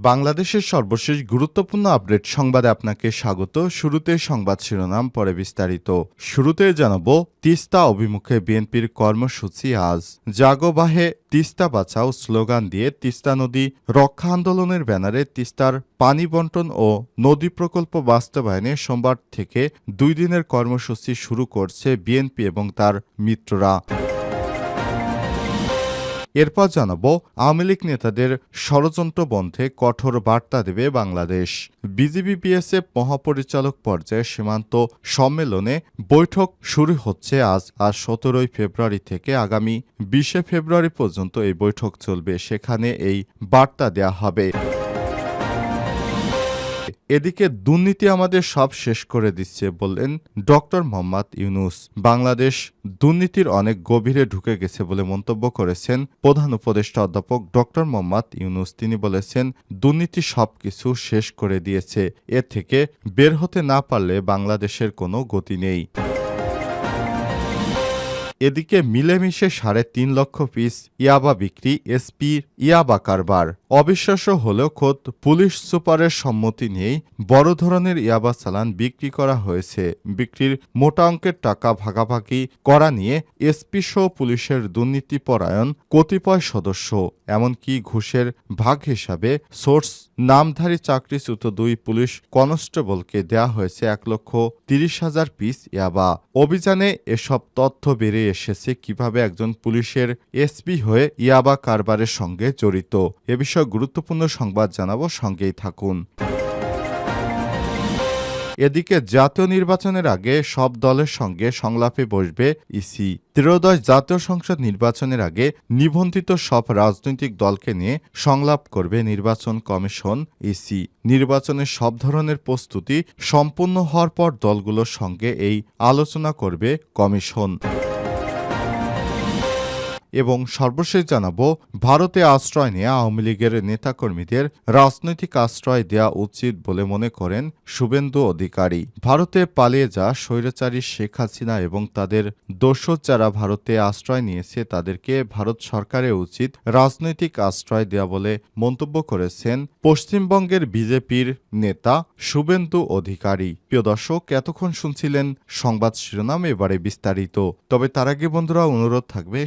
বাংলাদেশের সর্বশেষ গুরুত্বপূর্ণ আপডেট সংবাদে আপনাকে স্বাগত। শুরুতে সংবাদ শিরোনাম, পরে বিস্তারিত। শুরুতে জানাব, তিস্তা অভিমুখে বিএনপির কর্মসূচি আজ। জাগোবাহে, তিস্তা বাঁচাও স্লোগান দিয়ে তিস্তা নদী রক্ষা আন্দোলনের ব্যানারে তিস্তার পানি বন্টন ও নদী প্রকল্প বাস্তবায়নে সোমবার থেকে দুই দিনের কর্মসূচি শুরু করছে বিএনপি এবং তার মিত্ররা। এরপর জানাব আওয়ামী লীগ নেতাদের ষড়যন্ত্র বন্ধে কঠোর বার্তা দেবে বাংলাদেশ। বিজিবি বিএসএফ মহাপরিচালক পর্যায়ে সীমান্ত সম্মেলনে বৈঠক শুরু হচ্ছে আজ আর সতেরোই ফেব্রুয়ারি থেকে আগামী বিশে ফেব্রুয়ারি পর্যন্ত এই বৈঠক চলবে। সেখানে এই বার্তা দেয়া হবে। এদিকে দুর্নীতি আমাদের সব শেষ করে দিচ্ছে বললেন ডক্টর মোহাম্মদ ইউনুস। বাংলাদেশ দুর্নীতির অনেক গভীরে ঢুকে গেছে বলে মন্তব্য করেছেন প্রধান উপদেষ্টা অধ্যাপক ডক্টর মোহাম্মদ ইউনুস। তিনি বলেছেন, দুর্নীতি সব কিছু শেষ করে দিয়েছে। এ থেকে বের হতে না পারলে বাংলাদেশের কোনো গতি নেই। এদিকে মিলেমিশে সাড়ে তিন লক্ষ পিস ইয়াবা বিক্রি এসপি ইয়াবা কারবার। অবিশ্বাস্য হলেও খোদ পুলিশ সুপারের সম্মতি নিয়েই বড় ধরনের ইয়াবা চালান বিক্রি করা হয়েছে। বিক্রির মোটা অঙ্কের টাকা ভাগাভাগি করা নিয়ে এসপি সহ পুলিশের দুর্নীতিপরায়ণ কতিপয় সদস্য, এমনকি ঘুষের ভাগ হিসাবে সোর্স নামধারী চাকরিচ্যুত দুই পুলিশ কনস্টেবলকে দেয়া হয়েছে এক লক্ষ তিরিশ হাজার পিস। ইয়াবা, অভিযানে এসব তথ্য বেড়ে এসেছে কীভাবে একজন পুলিশের এসপি হয়ে ইয়াবা কারবারের সঙ্গে জড়িত। এ বিষয়ে গুরুত্বপূর্ণ সংবাদ জানাব, সঙ্গেই থাকুন। এদিকে জাতীয় নির্বাচনের আগে সব দলের সঙ্গে সংলাপে বসবে ইসি। ত্রয়োদশ জাতীয় সংসদ নির্বাচনের আগে নিবন্ধিত সব রাজনৈতিক দলকে নিয়ে সংলাপ করবে নির্বাচন কমিশন ইসি। নির্বাচনের সব ধরনের প্রস্তুতি সম্পূর্ণ হওয়ার পর দলগুলোর সঙ্গে এই আলোচনা করবে কমিশন। এবং সর্বশেষ জানাব, ভারতে আশ্রয় নিয়ে আওয়ামী লীগের নেতাকর্মীদের রাজনৈতিক আশ্রয় দেওয়া উচিত বলে মনে করেন শুভেন্দু অধিকারী। ভারতে পালিয়ে যা স্বৈরাচারী শেখ হাসিনা এবং তাদের দোষর যারা ভারতে আশ্রয় নিয়েছে, তাদেরকে ভারত সরকারের উচিত রাজনৈতিক আশ্রয় দেওয়া বলে মন্তব্য করেছেন পশ্চিমবঙ্গের বিজেপির নেতা শুভেন্দু অধিকারী। প্রিয় দর্শক, এতক্ষণ শুনছিলেন সংবাদ শিরোনাম, এবারে বিস্তারিত। তবে তার আগে বন্ধুরা, অনুরোধ থাকবে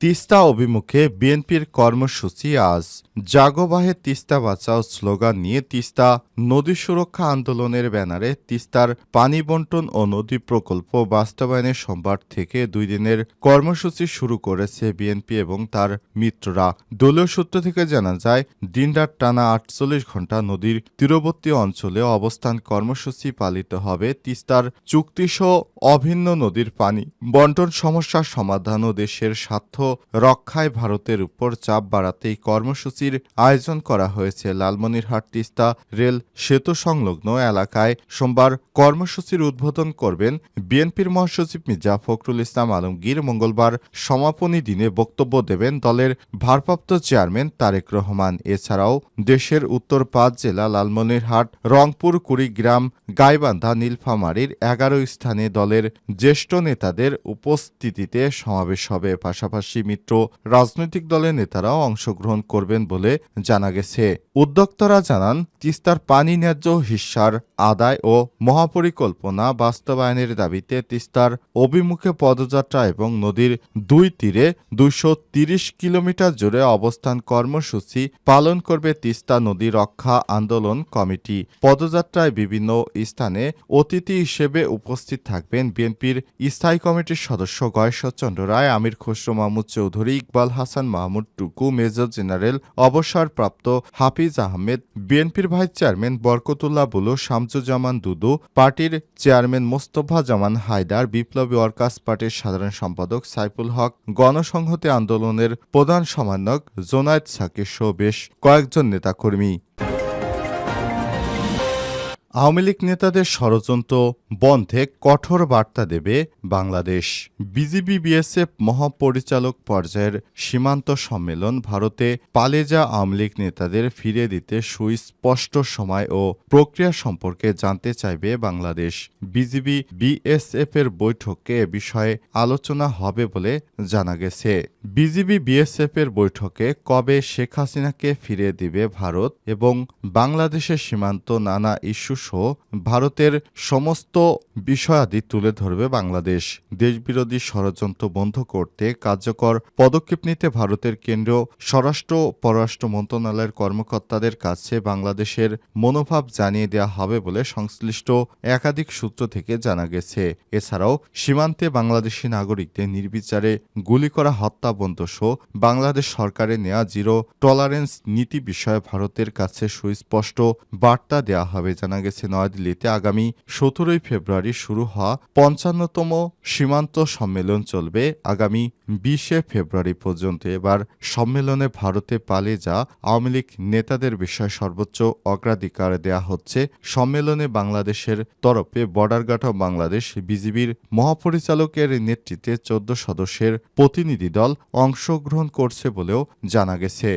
তিস্তা অভিমুখে বিএনপির কর্মসূচি আজ। জাগোবাহে তিস্তা বাঁচাও স্লোগান নিয়ে তিস্তা নদী সুরক্ষা আন্দোলনের ব্যানারে তিস্তার পানি বন্টন ও নদী প্রকল্প বাস্তবায়নের সোমবার থেকে দুই দিনের কর্মসূচি শুরু করেছে বিএনপি এবং তার মিত্ররা। দলীয় সূত্র থেকে জানা যায়, দিনরাত টানা আটচল্লিশ ঘণ্টা নদীর তীরবর্তী অঞ্চলে অবস্থান কর্মসূচি পালিত হবে তিস্তার চুক্তিসহ অভিন্ন নদীর পানি বন্টন সমস্যার সমাধান ও দেশের স্বার্থ রক্ষায় ভারতের উপর চাপ বাড়াতে এই কর্মসূচির আয়োজন করা হয়েছে। লালমনিরহাট তিস্তা রেল সেতু সংলগ্ন এলাকায় সোমবার কর্মসূচির উদ্বোধন করবেন বিএনপির মহাসচিব মির্জা ফখরুল ইসলাম আলমগীর। মঙ্গলবার সমাপনী দিনে বক্তব্য দেবেন দলের ভারপ্রাপ্ত চেয়ারম্যান তারেক রহমান। এছাড়াও দেশের উত্তর পাঁচ জেলা লালমনিরহাট, রংপুর, কুড়িগ্রাম, গাইবান্ধা, নীলফামারীর এগারো স্থানে দলের জ্যেষ্ঠ নেতাদের উপস্থিতিতে সমাবেশ হবে। পাশাপাশি মিত্র রাজনৈতিক দলের নেতারাও অংশগ্রহণ করবেন বলে জানা গেছে। উদ্যোক্তারা জানান, তিস্তার পানি ন্যায্য হিস্সার আদায় ও মহাপরিকল্পনা বাস্তবায়নের দাবিতে তিস্তার অভিমুখে পদযাত্রা এবং নদীর দুই তীরে দুইশো কিলোমিটার জুড়ে অবস্থান কর্মসূচি পালন করবে তিস্তা নদী রক্ষা আন্দোলন কমিটি। পদযাত্রায় বিভিন্ন স্থানে অতিথি হিসেবে উপস্থিত থাকবেন বিএনপির স্থায়ী কমিটির সদস্য গয়েশ্বরচন্দ্র রায়, আমির খসরু মাহমুদ চৌধুরী ইকবাল হাসান মাহমুদ টুকু, মেজর জেনারেল অবসরপ্রাপ্ত হাফিজ আহমেদ, বিএনপির ভাইস চেয়ারম্যান বরকতুল্লাহ বুলু, শামসুজ্জামান দুদু, পার্টির চেয়ারম্যান মোস্তফা জামান হায়দার, বিপ্লবী ওয়ার্কার্স পার্টির সাধারণ সম্পাদক সাইফুল হক, গণসংহতি আন্দোলনের প্রধান সমন্বয়ক জোনায়েদ সাকির সহ বেশ কয়েকজন নেতাকর্মী। আওয়ামী লীগ নেতাদের ষড়যন্ত্র বন্ধে কঠোর বার্তা দেবে বাংলাদেশ। বিজিবি বিএসএফ মহাপরিচালক পর্যায়ের সীমান্ত সম্মেলন ভারতে পালেজা আওয়ামী লীগ নেতাদের ফিরিয়ে দিতে সুস্পষ্ট সময় ও প্রক্রিয়া সম্পর্কে জানতে চাইবে বাংলাদেশ। বিজিবি বিএসএফ এর বৈঠকে এ বিষয়ে আলোচনা হবে বলে জানা গেছে। বিজিবি বিএসএফ এর বৈঠকে কবে শেখ হাসিনাকে ফিরিয়ে দিবে ভারত এবং বাংলাদেশের সীমান্ত নানা ইস্যু সহ ভারতের সমস্ত বিষয়াদি তুলে ধরবে বাংলাদেশ। দেশবিরোধী ষড়যন্ত্র বন্ধ করতে কার্যকর পদক্ষেপ নিতে ভারতের কেন্দ্রীয় স্বরাষ্ট্র পররাষ্ট্র মন্ত্রণালয়ের কর্মকর্তাদের কাছে বাংলাদেশের মনোভাব জানিয়ে দেওয়া হবে বলে সংশ্লিষ্ট একাধিক সূত্র থেকে জানা গেছে। এছাড়াও সীমান্তে বাংলাদেশি নাগরিকদের নির্বিচারে গুলি করা হত্যা বন্ধ সহ বাংলাদেশ সরকারের নেওয়া জিরো টলারেন্স নীতি বিষয়ে ভারতের কাছে সুস্পষ্ট বার্তা দেওয়া হবে, জানা গেছে নয়াদিল্লিতে। আগামী সতেরোই ফেব্রুয়ারি শুরু হওয়া পঞ্চান্নতম সীমান্ত সম্মেলন চলবে। আগামী বিশে ফেব্রুয়ারি পর্যন্ত এবার সম্মেলনে ভারতে পালিয়ে যা আওয়ামী লীগ নেতাদের বিষয়ে সর্বোচ্চ অগ্রাধিকার দেয়া হচ্ছে। সম্মেলনে বাংলাদেশের তরফে বর্ডার গার্ড অফ বাংলাদেশ বিজিবির মহাপরিচালকের নেতৃত্বে চোদ্দ সদস্যের প্রতিনিধি দল অংশগ্রহণ করছে বলেও জানা গেছে।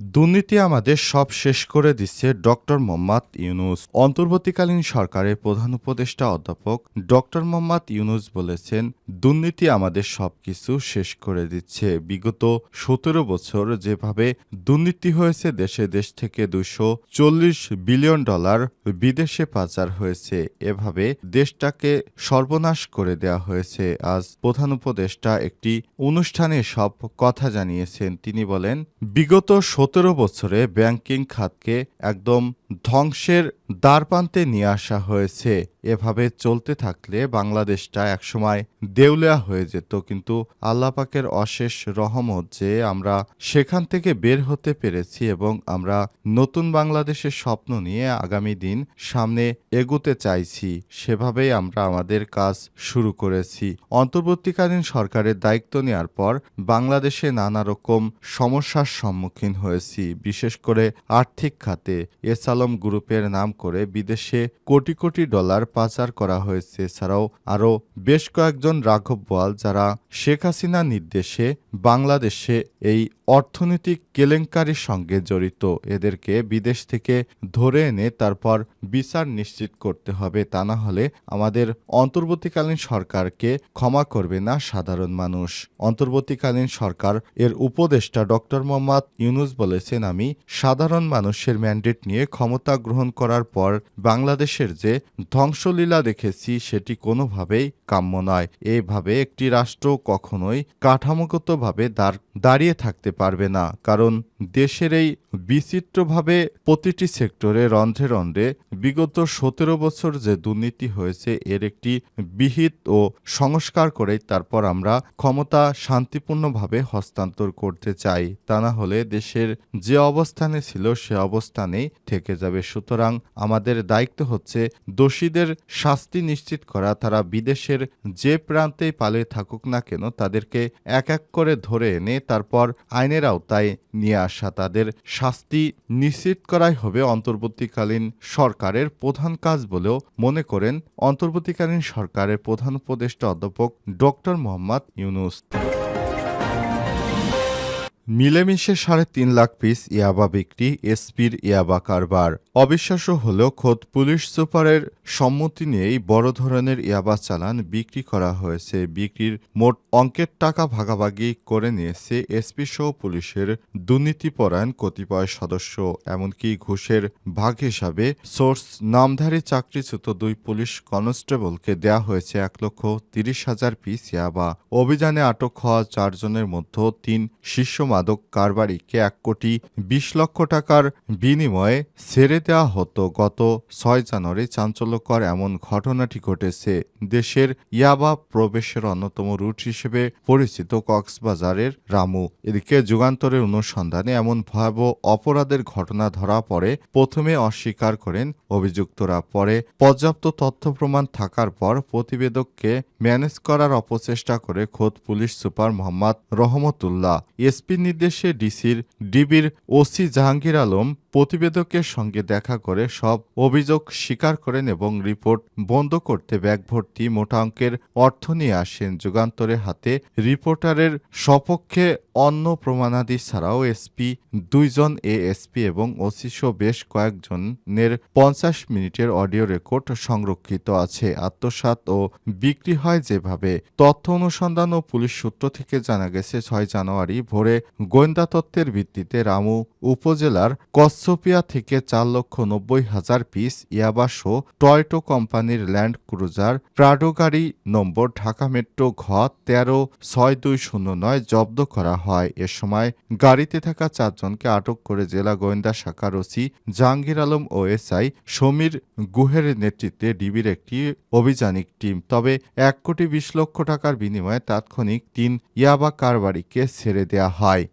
দুর্নীতি আমাদের সব শেষ করে দিচ্ছে ডক্টর মোহাম্মদ ইউনুস। অন্তর্বর্তীকালীন সরকারের প্রধান উপদেষ্টা অধ্যাপক ডক্টর মোহাম্মদ ইউনুস বলেছেন, দুর্নীতি আমাদের সবকিছু শেষ করে দিচ্ছে। বিগত সতেরো বছর যেভাবে দুর্নীতি হয়েছে, দেশে দেশ থেকে দুশো চল্লিশ বিলিয়ন ডলার বিদেশে পাচার হয়েছে, এভাবে দেশটাকে সর্বনাশ করে দেওয়া হয়েছে। আজ প্রধান উপদেষ্টা একটি অনুষ্ঠানে সব কথা জানিয়েছেন। তিনি বলেন, বিগত সতেরো বছরে ব্যাংকিং খাতকে একদম ধ্বংসের দ্বারপ্রান্তে নিয়ে আসা হয়েছে। এভাবে চলতে থাকলে বাংলাদেশটা একসময় দেউলিয়া হয়ে যেত, কিন্তু আল্লাপাকের অশেষ রহমত যে আমরা সেখান থেকে বের হতে পেরেছি এবং আমরা নতুন বাংলাদেশের স্বপ্ন নিয়ে আগামী দিন সামনে এগুতে চাইছি, সেভাবেই আমরা আমাদের কাজ শুরু করেছি। অন্তর্বর্তীকালীন সরকারের দায়িত্ব নেওয়ার পর বাংলাদেশে নানা রকম সমস্যার সম্মুখীন হয়েছি, বিশেষ করে আর্থিক খাতে। এসালম গ্রুপের নাম করে বিদেশে কোটি কোটি ডলার পাচার করা হয়েছে, এছাড়াও আরও বেশ কয়েকজন রাঘব বোয়াল যারা শেখ হাসিনার নির্দেশে বাংলাদেশে এই অর্থনৈতিক কেলেঙ্কারির সঙ্গে জড়িত। এদেরকে বিদেশ থেকে ধরে এনে তারপর বিচার নিশ্চিত করতে হবে, তা না হলে আমাদের অন্তর্বর্তীকালীন সরকারকে ক্ষমা করবে না সাধারণ মানুষ। অন্তর্বর্তীকালীন সরকার এর উপদেষ্টা ডক্টর মোহাম্মদ ইউনুস বলেছেন, আমি সাধারণ মানুষের ম্যান্ডেট নিয়ে ক্ষমতা গ্রহণ করার পর বাংলাদেশের যে ধ্বংসলীলা দেখেছি, সেটি কোনোভাবেই কাম্য নয়। এইভাবে একটি রাষ্ট্র কখনোই কাঠামোগতভাবে দাঁড়, দাঁড়িয়ে থাকতে পারবে না। কারণ দেশের এই বিচিত্রভাবে প্রতিটি সেক্টরে রন্ধ্রে রন্ধ্রে বিগত সতেরো বছর যে দুর্নীতি হয়েছে, এর একটি বিহিত ও সংস্কার করে তারপর আমরা ক্ষমতা শান্তিপূর্ণভাবে হস্তান্তর করতে চাই। তা না হলে দেশের যে অবস্থানে ছিল, সে অবস্থানেই থেকে যাবে। সুতরাং আমাদের দায়িত্ব হচ্ছে দোষীদের শাস্তি নিশ্চিত করা। তারা বিদেশের যে প্রান্তেই পালিয়ে থাকুক না কেন, তাদেরকে এক এক করে ধরে এনে তারপর আইনের আওতায় নিয়ে আসা তাদের শাস্তি নিশ্চিত করাই হবে অন্তর্বর্তীকালীন সরকারের প্রধান কাজ বলেও মনে করেন অন্তর্বর্তীকালীন সরকারের প্রধান উপদেষ্টা অধ্যাপক ডক্টর মোহাম্মদ ইউনুস। মিলেমিশে সাড়ে তিন লাখ পিস ইয়াবা বিক্রি এসপির ইয়াবা কারবার। অবিশ্বাস্য হলেও খোদ পুলিশ সুপারের সম্মতি নিয়েই বড় ধরনের ইয়াবা চালান বিক্রি করা হয়েছে। বিক্রির মোট অঙ্কের টাকা ভাগাভাগি করে নিয়েছে এসপি সহ পুলিশের দুর্নীতিপরায়ণ কতিপয় সদস্য। এমনকি ঘুষের ভাগ হিসাবে সোর্স নামধারী চাকরিচ্যুত দুই পুলিশ কনস্টেবলকে দেয়া হয়েছে এক লক্ষ তিরিশ হাজার পিস ইয়াবা। অভিযানে আটক হওয়া চারজনের মধ্যে তিন শীর্ষ মাদক কারবারিকে এক কোটি বিশ লক্ষ টাকার বিনিময়ে ছেড়ে দেওয়া হতো। গত ছয় জানুয়ারি চাঞ্চল্যকর এমন ঘটনাটি ঘটেছে দেশের ইয়াবা প্রবেশের অন্যতম রুট হিসেবে পরিচিত কক্সবাজারের রামু। এদিকে যুগান্তরের অনুসন্ধানে এমন ভয়াবহ অপরাধের ঘটনা ধরা পড়ে, প্রথমে অস্বীকার করেন অভিযুক্তরা, পরে পর্যাপ্ত তথ্য প্রমাণ থাকার পর প্রতিবেদককে ম্যানেজ করার অপচেষ্টা করে খোদ police super Mohammad Rahmatullah. S P নির্দেশে ডিসির ডিবির ওসি জাহাঙ্গীর আলম প্রতিবেদকের সঙ্গে দেখা করে সব অভিযোগ স্বীকার করেন এবং রিপোর্ট বন্ধ করতে ব্যাগ ভর্তি মোটা অঙ্কের অর্থ নিয়ে আসেন। যুগান্তরে হাতে রিপোর্টারের সপক্ষে অন্য প্রমাণাদি ছাড়াও এসপি দুইজন এএসপি এবং ওসি সহ বেশ কয়েকজনের পঞ্চাশ মিনিটের অডিও রেকর্ড সংরক্ষিত আছে। আত্মসাৎ ও বিক্রি হয় যেভাবে তথ্য অনুসন্ধান ও পুলিশ সূত্র থেকে জানা গেছে, ছয় জানুয়ারি ভোরে গোয়েন্দা তত্ত্বের ভিত্তিতে রামু উপজেলার কচ্ছপিয়া থেকে চার লক্ষ নব্বই হাজার পিস ইয়াবাসো টয়টো কোম্পানির ল্যান্ড ক্রুজার প্রাডো গাড়ি নম্বর ঢাকা মেট্রো ঘ তেরো ছয় দুই শূন্য নয় জব্দ করা হয়। এ সময় গাড়িতে থাকা চারজনকে আটক করে জেলা গোয়েন্দা শাখার ওসি জাহাঙ্গীর আলম ও এসআই সমীর গুহের নেতৃত্বে ডিবির একটি অভিযানিক টিম। তবে এক কোটি বিশ লক্ষ টাকার বিনিময়ে তাৎক্ষণিক তিন ইয়াবা কারবারিকে ছেড়ে দেয়া হয়।